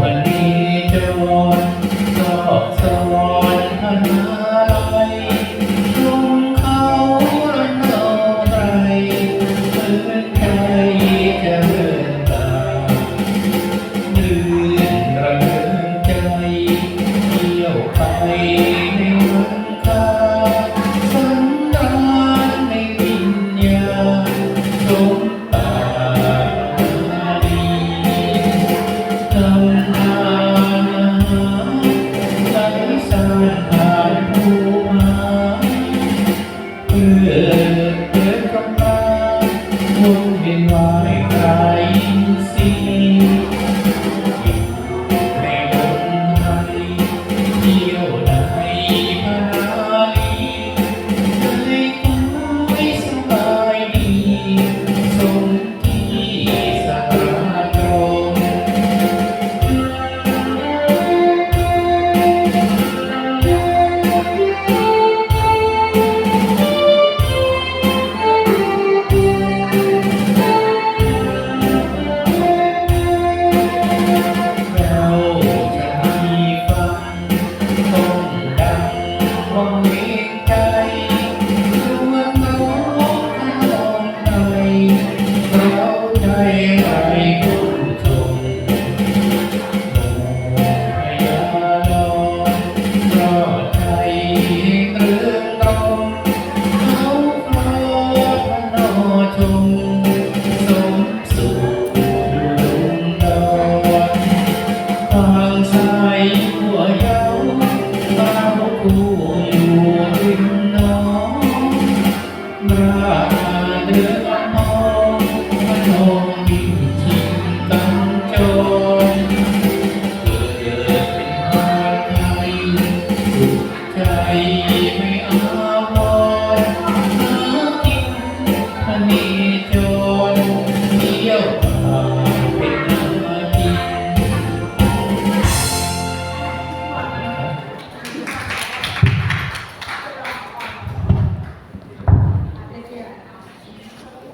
ปณีโจรสอบสอนพนาลัยลเขาอัไรเพื่อนใจจะ เดิดกำลังมุ่งเป็นวายใครเสี ไม่อาวรหากินพนีจ